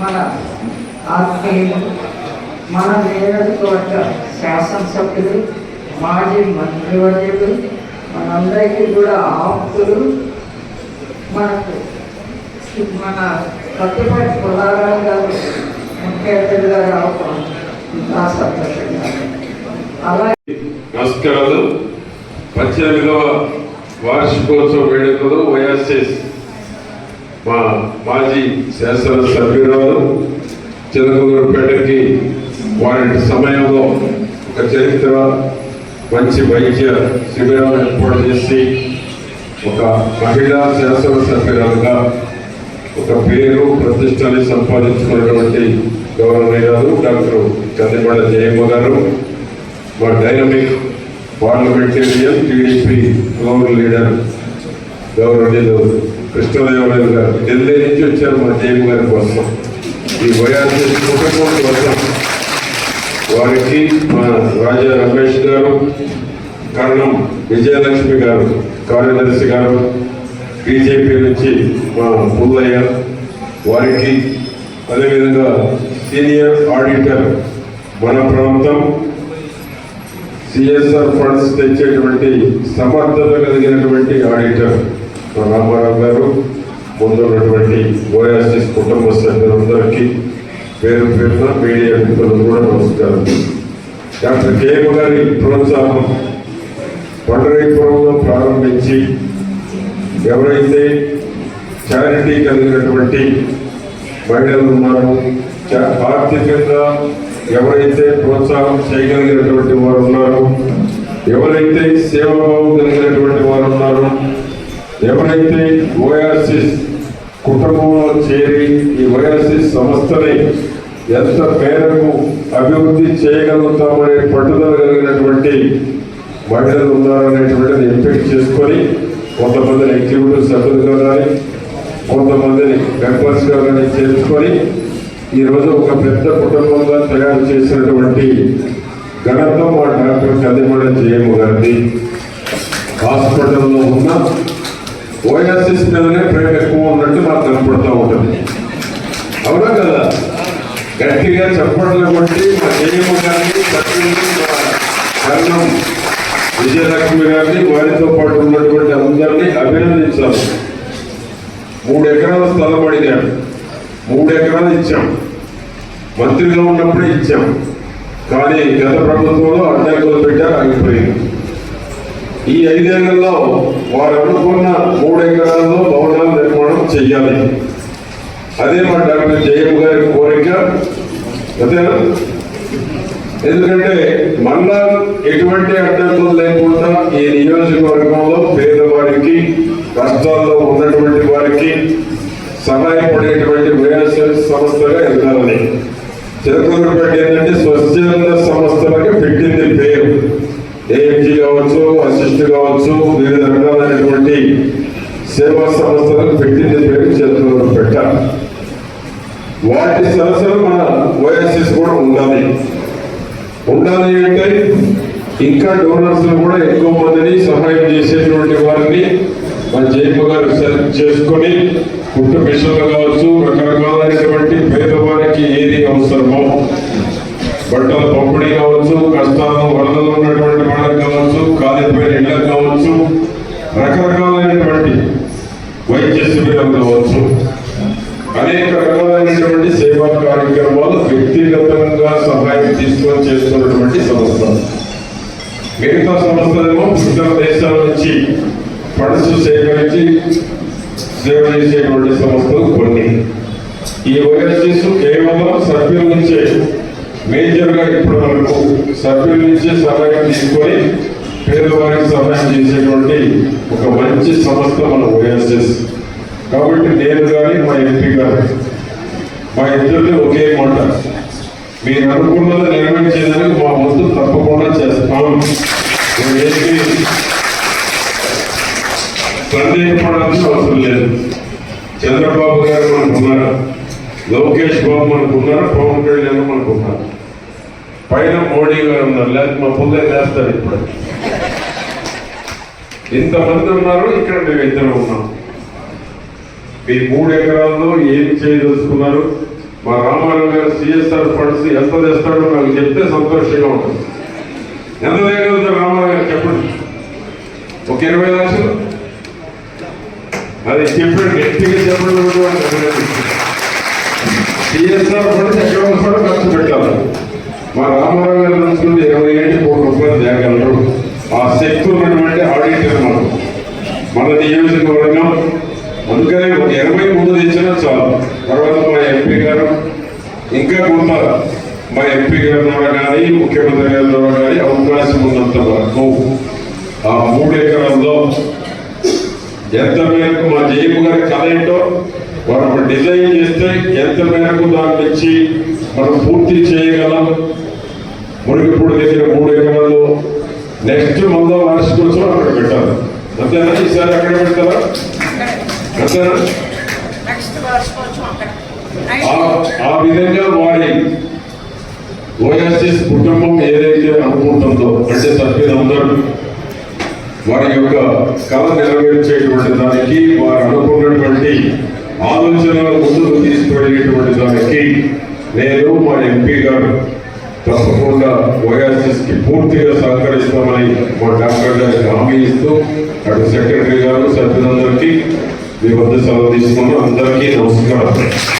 మన ఆత్మీయులు మన నియోజకవర్గ శాసనసభ్యులు మాజీ మంత్రివర్యులు మనందరికీ కూడా ఆప్తులు. మనకు మన పత్తిపాటి ప్రధాన గారు ముఖ్య అతిథిగా రావడం నా సంతోషంగా అలాగే నమస్కారాలు. పద్దెనిమిదవ వార్షికోత్సవ వేడుకలు వైఎస్ఎస్ మా మాజీ శాసనసభ్యురాలు చిలకూరుపేటకి వారి సమయంలో ఒక చరిత్ర మంచి వైద్య శిబిరాలు ఏర్పాటు చేసి ఒక మహిళా శాసనసభ్యురాలుగా ఒక పేరు ప్రతిష్టని సంపాదించుకున్నటువంటి గౌరవనీయురాలు డాక్టర్ చంద్రబాడ జయమ్మ గారు మా dynamic parliamentarian TDP floor leader గౌరవనీయులు కృష్ణదేవరాయలు గారు ఢిల్లీ నుంచి వచ్చారు మా జేబు గారి కోసం. ఈ వైఆర్సీ కుటుంబం కోసం వారికి మా రాజా రమేష్ గారు కరణం విజయలక్ష్మి గారు కార్యదర్శి గారు బీజేపీ నుంచి మా పుల్లయ్య వారికి అదేవిధంగా సీనియర్ ఆడిటర్ మన ప్రాంతం సిఎస్ఆర్ ఫండ్స్ తెచ్చేటువంటి సమర్థత కలిగినటువంటి ఆడిటర్ రామారావు గారు ముందున్నటువంటి ఓఎస్ఎస్ కుటుంబ సభ్యులందరికీ పేరు పేరున మీడియా మిత్రులకు కూడా నమస్కారం. డాక్టర్ కేఎం గారి ప్రోత్సాహం పండరీపురంలో ప్రారంభించి ఎవరైతే చారిటీ కలిగినటువంటి మహిళలు ఉన్నారో చా- ఆర్థికంగా ఎవరైతే ప్రోత్సాహం చేయగలిగినటువంటి వారు ఉన్నారు ఎవరైతే సేవాభావం కలిగినటువంటి వారు ఉన్నారు ఎవరైతే ఓఆర్సీస్ కుటుంబంలో చేరి ఈ ఓయాసిస్ సంస్థని ఎంత మేరకు అభివృద్ధి చేయగలుగుతామనే పట్టుదల కలిగినటువంటి మహిళలు ఉన్నారనేటువంటిది ఎంపిక చేసుకొని కొంతమందిని ఎగ్జిక్యూటివ్ సభ్యులుగా కానీ కొంతమందిని మెంబర్స్గా కానీ చేసుకొని ఈరోజు ఒక పెద్ద కుటుంబంగా తయారు చేసినటువంటి ఘనత మా డాక్టర్ కదిమడ జయమ్మ గారిది. హాస్పిటల్లో ఉన్న ఓఎస్ఎస్ మీదనే ప్రేమ ఎక్కువ ఉన్నట్టు నాకు కనపడుతూ ఉంటుంది. అవునా కదా? గట్టిగా చెప్పడం బట్టి మా జయమ్మ గారిని సభ్యుల్ని, కర్ణం విజయలక్ష్మి గారిని వారితో పాటు ఉన్నటువంటి అందరినీ అభినందించాం. మూడు ఎకరాల స్థలం అడిగాడు మూడు ఎకరాలు ఇచ్చాం. మంత్రిగా ఉన్నప్పుడే ఇచ్చాం. కానీ గత ప్రభుత్వంలో అడ్డంకులు పెట్టారు ఆగిపోయింది ఈ ఐదేళ్ళలో వారు అనుకున్న మూడు ఎకరాల్లో భవనాల నిర్మాణం చెయ్యాలి అదే మా డాక్టర్ జయమ్మ గారి కోరిక. అదేనా ఎందుకంటే మళ్ళా ఎటువంటి అడ్డంకులు లేకుండా ఈ నియోజకవర్గంలో పేదవారికి కష్టాల్లో ఉన్నటువంటి వారికి సహాయపడేటువంటి వైఎస్ఆర్ సంస్థగా ఎదగాలని. చిరకూరుపేట ఏంటంటే స్వచ్ఛంద సంస్థ పెట్టింది పేరు ఏఎంజీ కావచ్చు అసిస్ట్ కావచ్చు వివిధ రకాలైనటువంటి సేవా సంస్థలకు పెట్టింది పేరు పెట్టాలి వాటి సరసన మన ఓఎస్ఎస్ కూడా ఉండాలి. ఉండాలి అంటే ఇంకా డోనర్స్ కూడా ఎక్కువ మందిని సహాయం చేసేటువంటి వారిని మన జయమ్మ గారు సెలెక్ట్ చేసుకొని పుట్టు మిషన్లు కావచ్చు రకరకాలైనటువంటి పేదవారికి ఏది అవసరమో బట్టల పంపిణీ కావచ్చు కష్టాలు వరదలు ఉన్నటువంటి వాళ్ళకి కావచ్చు కాలిపోయిన ఇళ్ళకి కావచ్చు రకరకాలైనటువంటి వైద్య శిబిరాలు కావచ్చు అనేక రకాలైనటువంటి సేవా కార్యక్రమాలు వ్యక్తిగతంగా సహాయం తీసుకొని చేస్తున్నటువంటి సంస్థ మిగతా సంస్థలేమో ఇతర దేశాల నుంచి ఫండ్స్ సేకరించి సేవ చేసేటువంటి సంస్థలు కొన్ని. ఈ ఓఎస్ఎస్ కేవలం సభ్యుల నుంచే మేజర్గా ఇప్పటి వరకు సభ్యుల నుంచే సహాయం తీసుకొని పేదవారికి సహాయం చేసేటువంటి ఒక మంచి సంస్థ మన ఓఎస్ఎస్. కాబట్టి నేను కానీ మా ఎంపీ గారు మా ఇద్దరిని ఒకే మాట. మీరు అనుకున్నది నెరవేర్చేదానికి మా ముందు తప్పకుండా చేస్తాం. సందేహపడాల్సిన అవసరం లేదు చంద్రబాబు గారు మనకున్నారు లోకేష్ బాబు మనకున్నారు పవన్ కళ్యాణ్ మనకున్నారు పైన మోడీ గారు ఉన్నారు లేకపోతే మా పుల్లే చేస్తారు ఇప్పుడు ఇంతమంది ఉన్నారు ఇక్కడ మేము ఇద్దరు ఉన్నాం మీ మూడు ఎకరాల్లో ఏం చేయదలుచుకున్నారు మా రామారావు గారు సిఎస్ఆర్ ఫండ్స్ ఎంత తెస్తాడో నాకు చెప్తే సంతోషంగా ఉంటుంది. ఎంత తేగలుగుతారు రామారావు గారు? చెప్పండి. ఒక ఇరవై లక్షలు? అది చెప్పండి గట్టిగా చెప్పండి సిఎస్ఆర్ కూడా ఎక్కడ కూడా ఖర్చు పెట్టాలి. మా రామారావు గారు అనుకున్నది ఇరవై ఏడు కోట్ల రూపాయలు తేగలరు ఆ శక్తి ఉన్నటువంటి ఆడిటర్ మనం. మన నియోజకవర్గం అందుకనే ఒక ఇరవై ముందు తెచ్చినా చాలు. తర్వాత మా ఎంపీ గారు ఇంకా కొంత మా ఎంపీ గారి కానీ ముఖ్యమంత్రి గారి ద్వారా కానీ అవకాశం ఉన్నంత వరకు ఆ మూడు ఎకరాల్లో ఎంత మేరకు మా జయపు గారి కథ ఏంటో వారు డిజైన్ చేస్తే ఎంత మేరకు దాని నుంచి మనం పూర్తి చేయగలం. మురిగిపూడి దగ్గర మూడు ఎకరాలు నెక్స్ట్ మంద వార్షికోత్సవం అక్కడ పెట్టాలి. అంతేనా? ఈసారి అక్కడ పెడతారా? అంతేనా? ఆ- విధంగా వారి ఓఎస్ఎస్ కుటుంబం ఏదైతే అనుకుంటుందో అంటే సభ్యులందరూ వారి యొక్క కళ నెరవేర్చేటువంటి దానికి వారు అనుకున్నటువంటి ఆలోచనలు ముందుకు తీసుకువెళ్ళేటువంటి దానికి నేను మా ఎంపీ గారు తప్పకుండా ఓఎస్ఎస్కి పూర్తిగా సహకరిస్తామని మా డాక్టర్ గారికి హామీ ఇస్తూ అటు సెక్రటరీ గారు సభ్యులందరికీ మీ వద్ద సెలవు తీసుకున్న అందరికీ నమస్కారం.